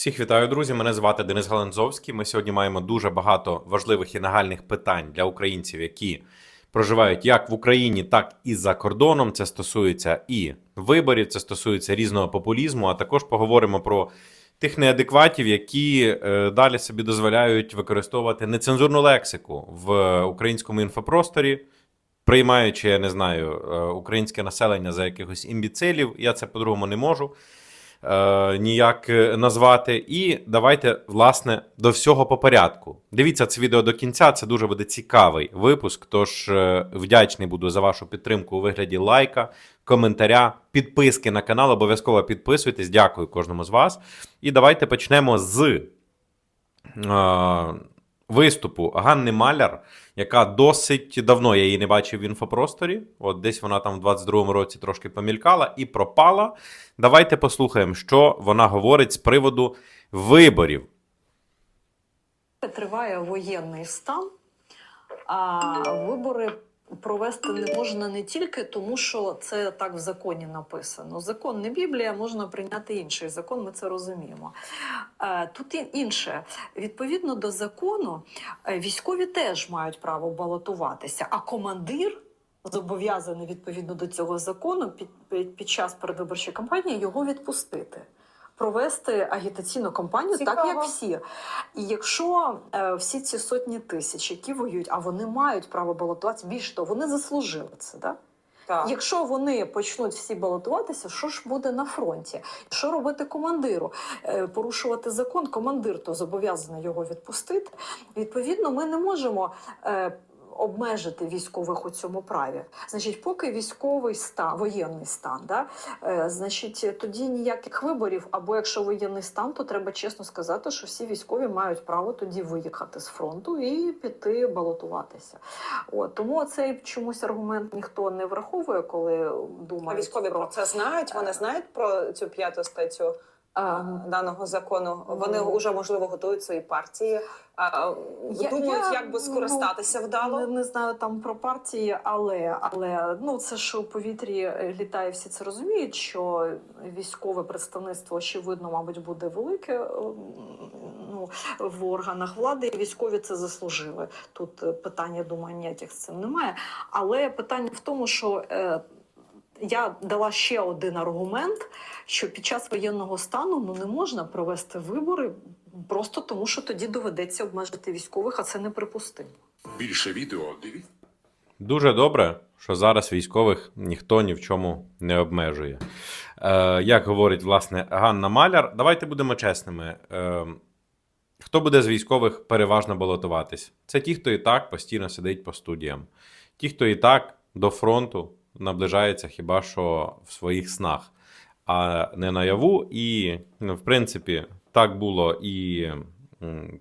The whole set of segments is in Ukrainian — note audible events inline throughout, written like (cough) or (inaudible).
Всіх вітаю, друзі. Мене звати Денис Галанзовський. Ми сьогодні маємо дуже багато важливих і нагальних питань для українців, які проживають як в Україні, так і за кордоном. Це стосується і виборів, це стосується різного популізму. А також поговоримо про тих неадекватів, які е, далі собі дозволяють використовувати нецензурну лексику в українському інфопросторі. Приймаючи, я не знаю, е, українське населення за якихось імбіцилів, я це по-другому не можу е, ніяк е, назвати. І давайте, власне, до всього по порядку. Дивіться це відео до кінця, це дуже буде цікавий випуск. Тож е, вдячний буду за вашу підтримку у вигляді лайка, коментаря, підписки на канал. Обов'язково підписуйтесь. Дякую кожному з вас. І давайте почнемо з. Виступу Ганни Маляр, яка досить давно я її не бачив в інфопросторі. От десь вона там в 22-му році трошки помількала і пропала. Давайте послухаємо, що вона говорить з приводу виборів. Триває воєнний стан, а вибори провести не можна не тільки тому, що це так в законі написано. Закон не Біблія, можна прийняти інший закон, ми це розуміємо. Е, Тут інше. Відповідно до закону, е, військові теж мають право балотуватися, а командир. Зобов'язаний відповідно до цього закону під, під, час передвиборчої кампанії його відпустити, провести агітаційну кампанію, так як всі. І якщо е, всі ці сотні тисяч, які воюють, а вони мають право балотуватися, більш того, вони заслужили це. Да? Так. Якщо вони почнуть всі балотуватися, що ж буде на фронті? Що робити командиру? Е, порушувати закон, командир то зобов'язаний його відпустити. Відповідно, ми не можемо. Е, Обмежити військових у цьому праві, значить, поки військовий стан, воєнний стан, да, е, значить, тоді ніяких виборів. Або якщо воєнний стан, то треба чесно сказати, що всі військові мають право тоді виїхати з фронту і піти балотуватися. От тому цей чомусь аргумент ніхто не враховує, коли А військові про про це знають? Вони знають про цю п'яту статтю даного закону. Вони ну. вже можливо готують свої партії, Я- думають, я, як би скористатися Не, вдало. не знаю там про партії, але але ну це ж у повітрі е, літає, всі це розуміють. Що військове представництво очевидно, мабуть, буде велике е, ну, в органах влади. І військові це заслужили. Тут е, питання, думаю, ніяких з цим немає. Але питання в тому, що. Я дала ще один аргумент, що під час воєнного стану ну не можна провести вибори просто тому, що тоді доведеться обмежити військових, а це неприпустимо. Більше відео дивіться. Дуже добре, що зараз військових ніхто ні в чому не обмежує. Е, як говорить власне Ганна Маляр, давайте будемо чесними. Е, хто буде з військових переважно балотуватись? Це ті, хто і так постійно сидить по студіям, ті, хто і так до фронту наближається хіба що в своїх снах, а не наяву. І, в принципі, так було і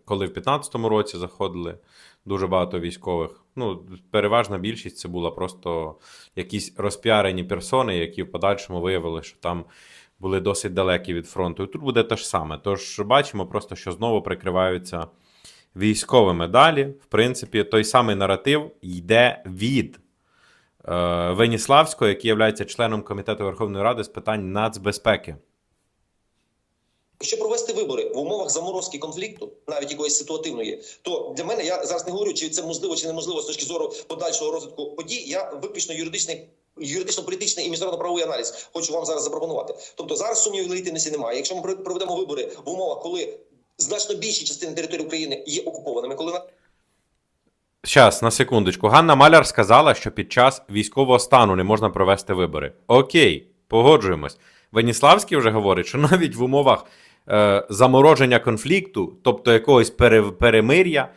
коли в 15-му році заходили дуже багато військових. Ну, переважна більшість це була просто якісь розпіарені персони, які в подальшому виявили, що там були досить далекі від фронту. І тут буде те ж саме. Тож бачимо просто, що знову прикриваються військовими далі. В принципі, той самий наратив йде від Веніславського, який є членом комітету Верховної Ради з питань нацбезпеки. Якщо провести вибори в умовах заморозки конфлікту, навіть якоїсь ситуативної, то для мене я зараз не говорю, чи це можливо чи неможливо з точки зору подальшого розвитку подій. Я виключно юридичний. Юридично-політичний і міжнародно-правовий аналіз хочу вам зараз запропонувати. Тобто зараз сумнівів легітимності немає. Якщо ми проведемо вибори в умовах, коли значно більші частини території України є окупованими, коли на Щас, на секундочку. Ганна Маляр сказала, що під час військового стану не можна провести вибори. Окей, погоджуємось. Веніславський вже говорить, що (laughs) навіть в умовах е, замороження конфлікту, тобто якогось пере, перемир'я,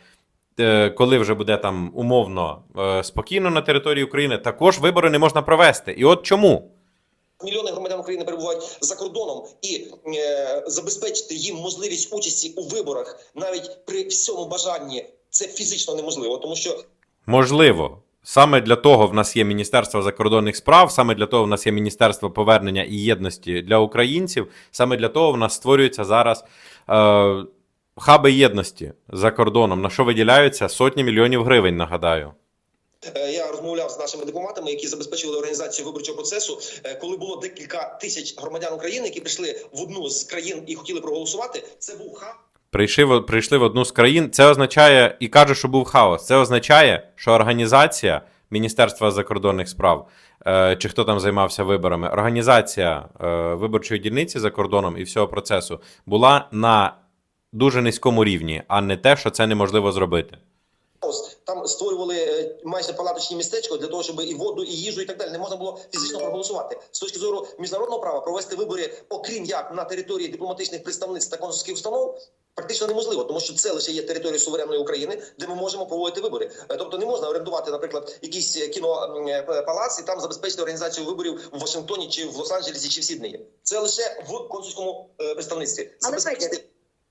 е, коли вже буде там умовно е, спокійно на території України, також вибори не можна провести. І от чому? мільйони громадян України перебувають за кордоном і е, забезпечити їм можливість участі у виборах навіть при всьому бажанні, це фізично неможливо, тому що Можливо. Саме для того в нас є Міністерство закордонних справ, саме для того в нас є Міністерство повернення і єдності для українців. Саме для того в нас створюються зараз е, хаби єдності за кордоном, на що виділяються сотні мільйонів гривень, нагадаю. Е, Я розмовляв з нашими дипломатами, які забезпечували організацію виборчого процесу. Е, Коли було декілька тисяч громадян України, які прийшли в одну з країн і хотіли проголосувати, це був хаб. Прийшли, прийшли в одну з країн. Це означає, і каже, що був хаос. Це означає, що організація Міністерства закордонних справ, е, чи хто там займався виборами, організація е, виборчої дільниці за кордоном і всього процесу була на дуже низькому рівні, а не те, що це неможливо зробити. Хаос. Там створювали е, майже палаточні містечко для того, щоб і воду, і їжу, і так далі не можна було фізично проголосувати. З точки зору міжнародного права провести вибори, окрім як на території дипломатичних представництв та консульських установ. Практично неможливо, тому що це лише є територія суверенної України, де ми можемо проводити вибори. Е, Тобто не можна орендувати, наприклад, якийсь е, кінопалац і там забезпечити організацію виборів в Вашингтоні чи в Лос-Анджелесі чи в Сіднеї. Це лише в консульському представництві. Забезпечити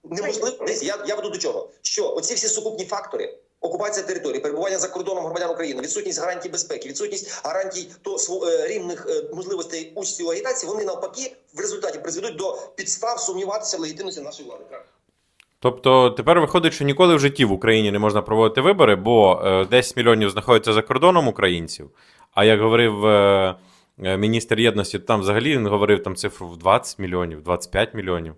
неможливо. Я, я веду до чого? Що оці всі сукупні фактори. Окупація території, перебування за кордоном громадян України, відсутність гарантій безпеки, відсутність гарантій то е, рівних е, можливостей участі у агітації. Вони навпаки в результаті призведуть до підстав сумніватися в легітимності нашої влади. Тобто тепер виходить, що ніколи в житті в Україні не можна проводити вибори, бо е, 10 мільйонів знаходиться за кордоном українців. А як говорив е, е, міністр єдності, там взагалі він говорив там цифру в 20 мільйонів, 25 мільйонів,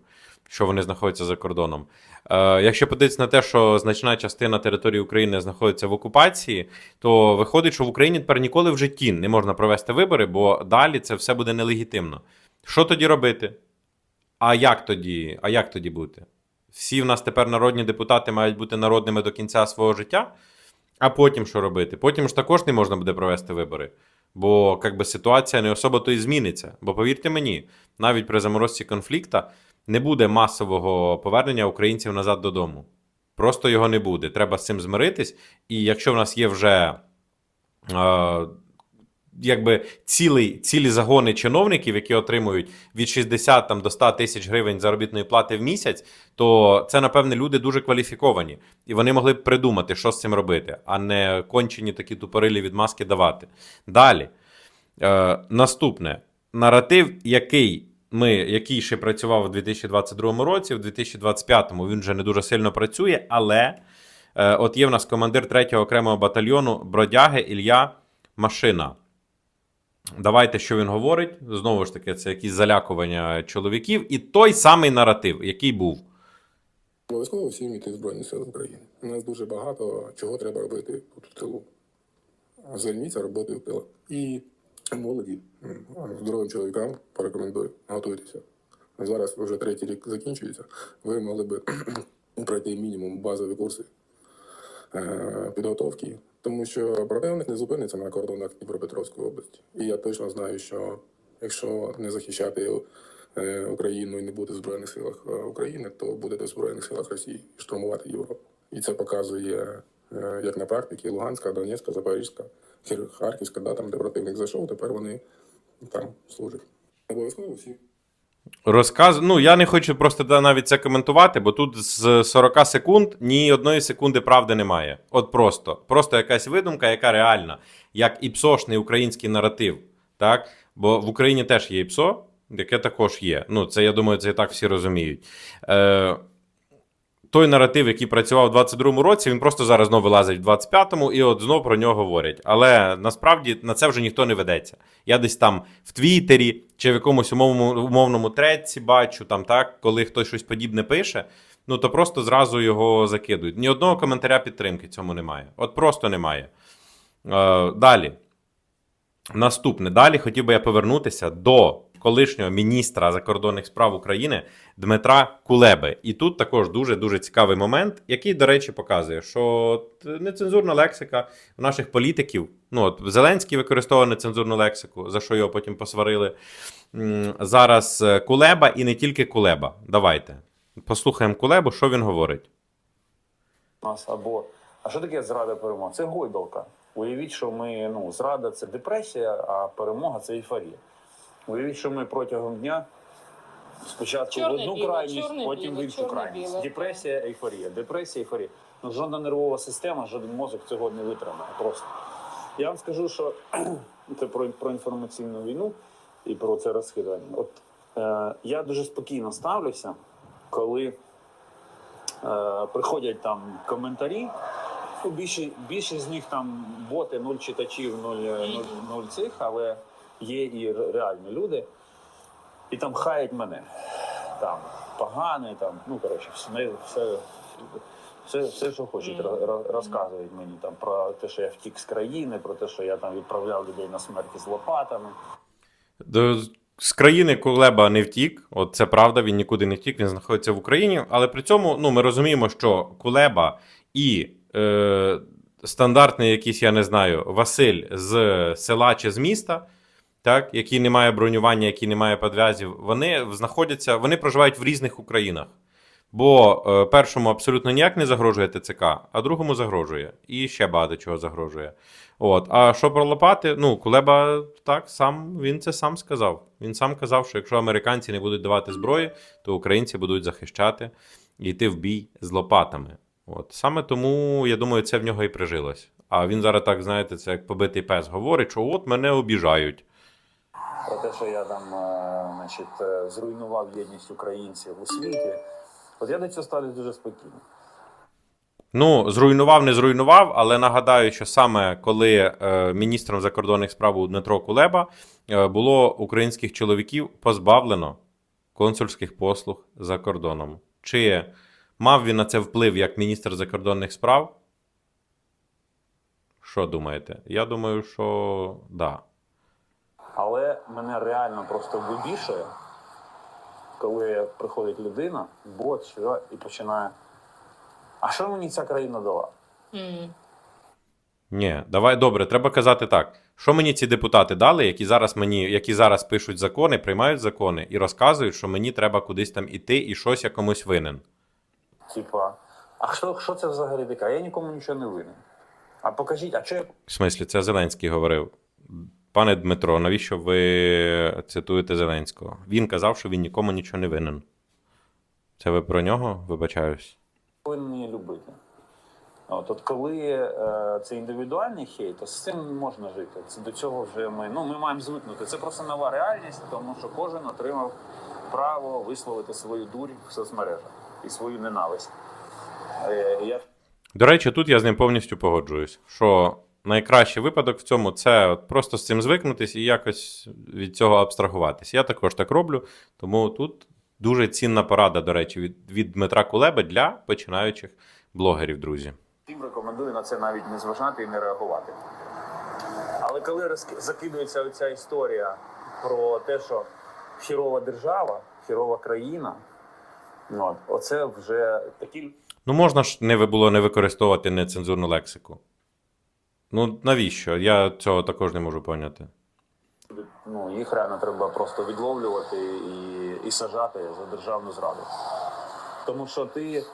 що вони знаходяться за кордоном. Е, якщо подивитися на те, що значна частина території України знаходиться в окупації, то виходить, що в Україні тепер ніколи в житті не можна провести вибори, бо далі це все буде нелегітимно. Що тоді робити? А як тоді, а як тоді бути? Всі в нас тепер народні депутати мають бути народними до кінця свого життя. А потім що робити? Потім ж також не можна буде провести вибори. Бо як би, ситуація не особо то і зміниться. Бо повірте мені, навіть при заморозці конфлікта не буде масового повернення українців назад додому. Просто його не буде. Треба з цим змиритись. І якщо в нас є вже е, якби цілий, цілі загони чиновників, які отримують від 60 там, до 100 тисяч гривень заробітної плати в місяць, то це, напевне, люди дуже кваліфіковані. І вони могли б придумати, що з цим робити, а не кончені такі тупорилі відмазки давати. Далі. Е, наступне. Наратив, який ми, який ще працював у 2022 році, в 2025-му він вже не дуже сильно працює, але е, от є в нас командир 3-го окремого батальйону Бродяги Ілля Машина. Давайте, що він говорить. Знову ж таки, це якісь залякування чоловіків, і той самий наратив, який був. Обов'язково всім йти в Збройні Сили України. У нас дуже багато чого треба робити тут в тилу. Займіться роботою в тилу. І молоді, здоровим чоловікам порекомендую, готуйтеся. Зараз вже третій рік закінчується. Ви могли би (clears throat) пройти мінімум базові курси е, підготовки, тому що противник не зупиниться на кордонах Дніпропетровської області. І я точно знаю, що якщо не захищати е, Україну і не бути в Збройних силах е, України, то будете в Збройних силах Росії штурмувати Європу. І це показує як на практиці Луганська, Донецька, Запорізька, Харківська, да, там, де противник зайшов, тепер вони там служать. Обов'язково всі. Розказ... Ну, я не хочу просто навіть це коментувати, бо тут з 40 секунд ні одної секунди правди немає. От просто. Просто якась видумка, яка реальна, як іпсошний український наратив. Так? Бо в Україні теж є ІПСО, яке також є. Ну, це я думаю, це і так всі розуміють. Е... Той наратив, який працював у 22-му році, він просто зараз знову вилазить в 25-му, і от знову про нього говорять. Але насправді на це вже ніхто не ведеться. Я десь там в Твіттері чи в якомусь умовному, умовному треці бачу, там так, коли хтось щось подібне пише, ну то просто зразу його закидують. Ні одного коментаря підтримки цьому немає. От просто немає. Е, далі. Наступне. Далі хотів би я повернутися до колишнього міністра закордонних справ України Дмитра Кулеби. І тут також дуже дуже цікавий момент, який, до речі, показує, що нецензурна лексика у наших політиків. Ну от Зеленський використовував нецензурну лексику, за що його потім посварили. Зараз е, Кулеба і не тільки Кулеба. Давайте послухаємо Кулебу, що він говорить. нас або а що таке зрада перемога? Це гойдалка. Уявіть, що ми ну зрада це депресія, а перемога це ейфорія. Уявіть, що ми протягом дня спочатку в одну Чорне-біле, крайність, потім в іншу крайність. Депресія, ейфорія, депресія, ейфорія. Ну жодна нервова система, жоден мозок цього не витримає. Просто я вам скажу, що (clears throat) це про, про інформаційну війну і про це розхитування. От е, я дуже спокійно ставлюся, коли е, приходять там коментарі Ну, більше, більшість з них там боти, нуль читачів, нуль, е, нуль, нуль цих, але є і реальні люди. І там хаять мене. Там поганий, там, ну коротше, все, все, все, все що хочуть, ро- ро- розказують мені там про те, що я втік з країни, про те, що я там відправляв людей на смерть з лопатами. До- З країни Кулеба не втік, от це правда, він нікуди не втік, він знаходиться в Україні. Але при цьому ну, ми розуміємо, що Кулеба і е, стандартний якийсь, я не знаю, Василь з села чи з міста, так, який не має бронювання, який не має підв'язів, вони знаходяться, вони проживають в різних Українах. Бо е, першому абсолютно ніяк не загрожує ТЦК, а другому загрожує. І ще багато чого загрожує. От. А що про лопати? Ну, Кулеба так сам він це сам сказав. Він сам казав, що якщо американці не будуть давати зброї, то українці будуть захищати і йти в бій з лопатами. От. Саме тому, я думаю, це в нього і прижилось. А він зараз так, знаєте, це як побитий пес говорить, що от мене обіжають. Про те, що я там е, значить, е, зруйнував єдність українців у світі. От я до цього ставлюсь дуже спокійно. Ну, зруйнував, не зруйнував, але нагадаю, що саме коли е, міністром закордонних справ Дмитро Кулеба е, було українських чоловіків позбавлено консульських послуг за кордоном. Чи мав він на це вплив як міністр закордонних справ? Що думаєте? Я думаю, що да. Але мене реально просто вибішує, коли приходить людина, бот, що, і починає. А що мені ця країна дала? Ні, давай добре, треба казати так. Що мені ці депутати дали, які зараз мені, які зараз пишуть закони, приймають закони і розказують, що мені треба кудись там іти і щось я комусь винен. Типа, а що, що це взагалі таке? Я нікому нічого не винен. А покажіть, а що я В смислі, це Зеленський говорив. Пане Дмитро, навіщо ви цитуєте Зеленського? Він казав, що він нікому нічого не винен. Це ви про нього? Вибачаюсь. повинні любити? От, от коли е, це індивідуальний хейт, то з цим можна жити. Це до цього вже ми, ну, ми маємо звикнути. Це просто нова реальність, тому що кожен отримав право висловити свою дурь в соцмережах і свою ненависть. Е, я До речі, тут я з ним повністю погоджуюсь, що найкращий випадок в цьому це от просто з цим звикнутись і якось від цього абстрагуватись. Я також так роблю, тому тут дуже цінна порада, до речі, від, від Дмитра Кулеби для починаючих блогерів, друзі. всім рекомендую на це навіть не зважати і не реагувати. Але коли закидується оця історія про те, що хірова держава, хірова країна, ну, оце вже такі Ну, можна ж не було не використовувати нецензурну лексику. Ну, навіщо? Я цього також не можу поняти. ну, їх реально треба просто відловлювати і, і сажати за державну зраду. Тому що ти.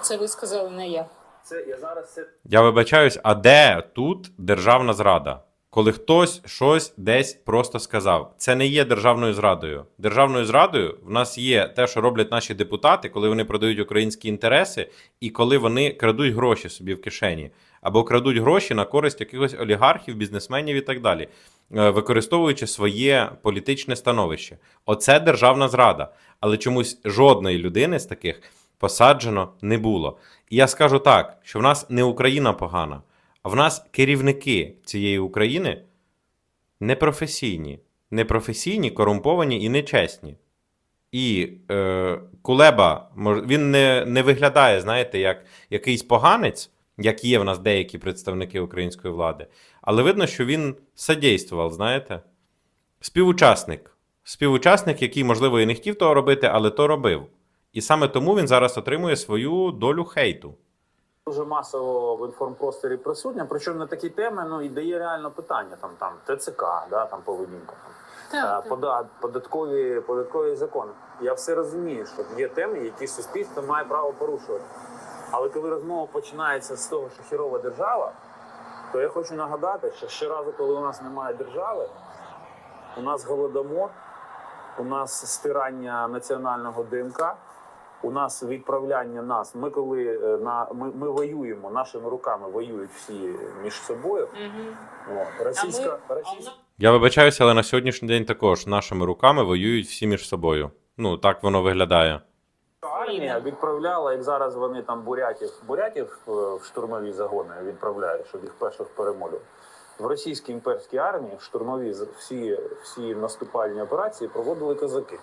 Це ви сказали не я. Це я зараз це Я вибачаюсь, а де тут державна зрада? Коли хтось щось десь просто сказав, це не є державною зрадою. Державною зрадою в нас є те, що роблять наші депутати, коли вони продають українські інтереси, і коли вони крадуть гроші собі в кишені, або крадуть гроші на користь якихось олігархів, бізнесменів і так далі, е, використовуючи своє політичне становище. Оце державна зрада. Але чомусь жодної людини з таких посаджено не було. І я скажу так, що в нас не Україна погана, а в нас керівники цієї України непрофесійні, непрофесійні, корумповані і нечесні. І е, Кулеба, він не, не виглядає, знаєте, як якийсь поганець, як є в нас деякі представники української влади, але видно, що він содействував, знаєте, співучасник. Співучасник, який, можливо, і не хотів того робити, але то робив. І саме тому він зараз отримує свою долю хейту. дуже масово в інформпросторі присутня, причому на такі теми ну, і дає реально питання, там, там ТЦК, да, там поведінка. Там. Е, пода- податкові, податкові закони. Я все розумію, що є теми, які суспільство має право порушувати. Але коли розмова починається з того, що хірова держава, то я хочу нагадати, що щоразу, коли у нас немає держави, у нас голодомор, у нас стирання національного ДНК, у нас відправляння нас. Ми коли е, на ми, ми воюємо нашими руками, воюють всі між собою. От, російська, російська Я вибачаюся, але на сьогоднішній день також нашими руками воюють всі між собою. Ну, так воно виглядає. Армія відправляла, як зараз вони там бурятів, бурятів е, в штурмові загони відправляють, щоб їх перших перемолювати. В російській імперській армії в штурмові всі, всі наступальні операції проводили козаки.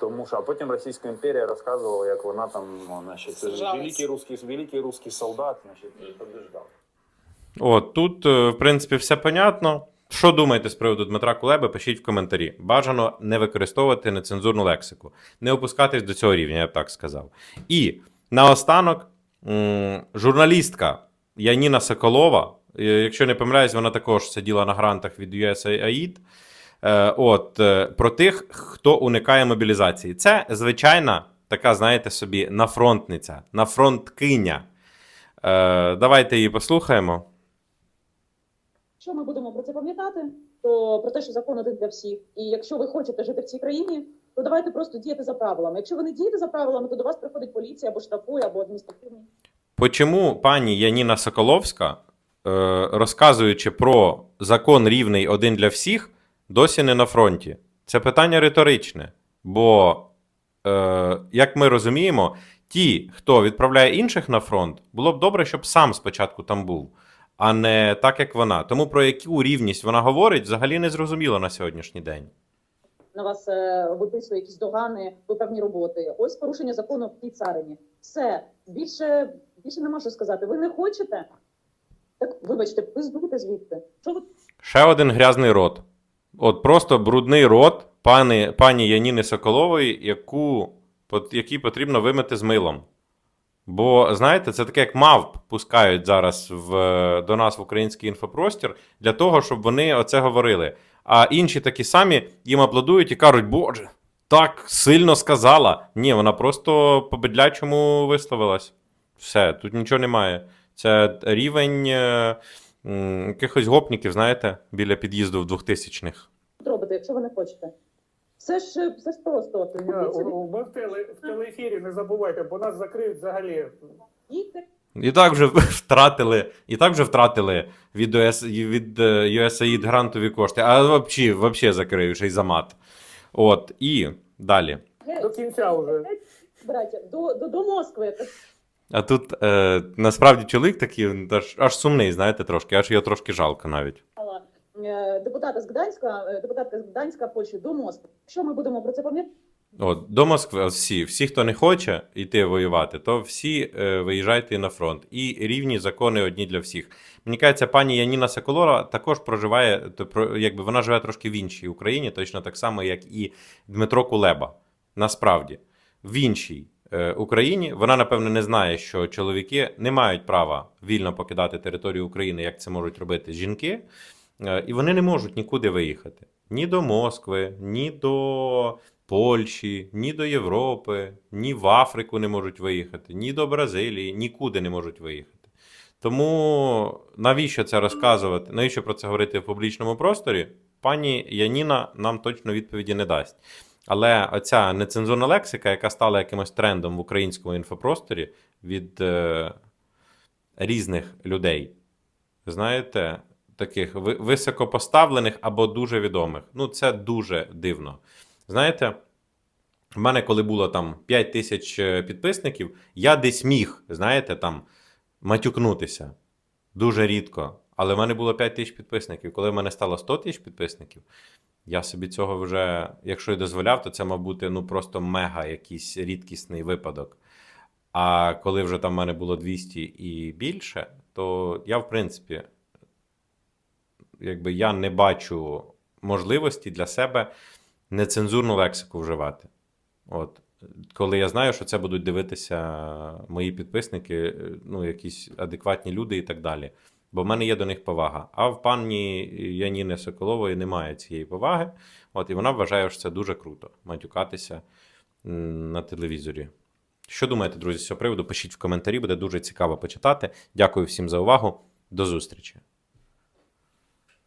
Тому що, а потім Російська імперія розказувала, як вона там, ну, значить, великий русський, великий русський солдат, значить, побіждав. От тут, е, в принципі, все понятно. Що думаєте з приводу Дмитра Кулеби? Пишіть в коментарі. Бажано не використовувати нецензурну лексику, не опускатись до цього рівня, я б так сказав. І наостанок, журналістка Яніна Соколова, е, якщо не помиляюсь, вона також сиділа на грантах від USAID. Е, От е, про тих, хто уникає мобілізації. Це звичайна така, знаєте собі, нафронтниця, нафронткиня. Давайте її послухаємо. Якщо ми будемо про це пам'ятати, то про те, що закон один для всіх, і якщо ви хочете жити в цій країні, то давайте просто діяти за правилами. Якщо ви не дієте за правилами, то до вас приходить поліція або штрафує, або адміністративний. Почому пані Яніна Соколовська, е, розказуючи про закон рівний один для всіх, досі не на фронті? Це питання риторичне. Бо, е, як ми розуміємо, ті, хто відправляє інших на фронт, було б добре, щоб сам спочатку там був, а не так, як вона. Тому про яку рівність вона говорить, взагалі не зрозуміло на сьогоднішній день. На вас е, виписує якісь догани, виправні роботи. Ось порушення закону в тій царині. Все більше більше нема що сказати. Ви не хочете? Так вибачте, пиздуйте звідти. Що ви Ще один грязний рот. От просто брудний рот пані, пані Яніни Соколової, яку, який потрібно вимити з милом. Бо, знаєте, це таке, як мавп пускають зараз в, до нас в український інфопростір для того, щоб вони оце говорили. А інші такі самі їм аплодують і кажуть, Боже, так сильно сказала. Ні, вона просто по бедлячому висловилась. Все, тут нічого немає. Це рівень е, якихось гопників, знаєте, біля під'їзду в 2000-х. тут робите, якщо ви не хочете? Все ж все ж просто. Я, Купіть у- Ми в, теле, в телеефірі не забувайте, бо нас закриють взагалі. І так вже (laughs) втратили, і так вже втратили від, US, від е, USAID грантові кошти, а взагалі, взагалі закрию ще й за мат. От, і далі. До кінця вже. Браття, до, до, до Москви. А тут е, насправді чоловік такий аж, аж сумний, знаєте, трошки, аж його трошки жалко навіть. Е, депутата з Гданська, е, депутатка з Гданська Польщі до Москви. Якщо ми будемо про це пам'ятати, до Москви, всі, всі, хто не хоче йти воювати, то всі е, виїжджайте на фронт. І рівні закони одні для всіх. Мені кажеться, пані Яніна Соколова також проживає, то, про- якби вона живе трошки в іншій Україні, точно так само, як і Дмитро Кулеба. Насправді, в іншій е, Україні вона, напевно, не знає, що чоловіки не мають права вільно покидати територію України, як це можуть робити жінки. Е, І вони не можуть нікуди виїхати. Ні до Москви, ні до Польщі, ні до Європи, ні в Африку не можуть виїхати, ні до Бразилії, нікуди не можуть виїхати. Тому навіщо це розказувати? Навіщо про це говорити в публічному просторі? Пані Яніна нам точно відповіді не дасть. Але оця нецензурна лексика, яка стала якимось трендом в українському інфопросторі від е, різних людей, знаєте, таких високопоставлених або дуже відомих. Ну, це дуже дивно. Знаєте, в мене, коли було там 5 тисяч е, підписників, я десь міг, знаєте, там матюкнутися. Дуже рідко. Але в мене було 5 тисяч підписників. Коли в мене стало 100 тисяч підписників, я собі цього вже, якщо і дозволяв, то це мав бути ну просто мега якийсь рідкісний випадок. А коли вже там в мене було 200 і більше, то я, в принципі, якби я не бачу можливості для себе нецензурну лексику вживати. От. Коли я знаю, що це будуть дивитися мої підписники, е, ну, якісь адекватні люди і так далі. Бо в мене є до них повага. А в пані Яніни Соколової немає цієї поваги. От, і вона вважає, що це дуже круто матюкатися на телевізорі. Що думаєте, друзі, з цього приводу? Пишіть в коментарі, буде дуже цікаво почитати. Дякую всім за увагу. До зустрічі!